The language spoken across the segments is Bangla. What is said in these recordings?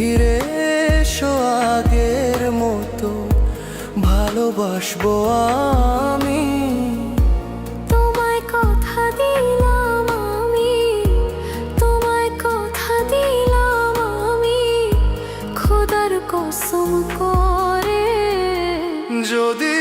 ফিরে এসো আগের মতো ভালোবাসবো আমি। তোমায় কথা দিলাম আমি তোমায় কথা দিলাম আমি খোদার কসম করে। যদি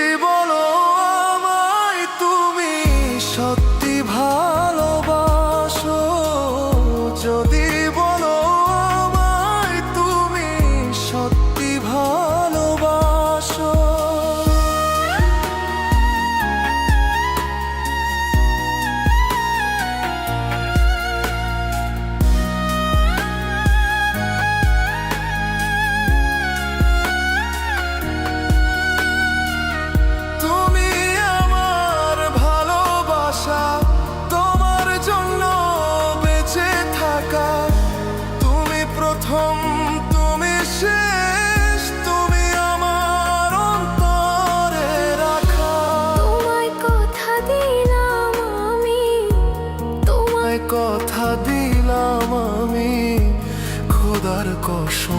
প্রথম তুমি শেষ তুমি আমার অন্তরে রাখা। তোমায় কথা দিলাম আমি তোমায় কথা দিলাম আমি খোদার কসম।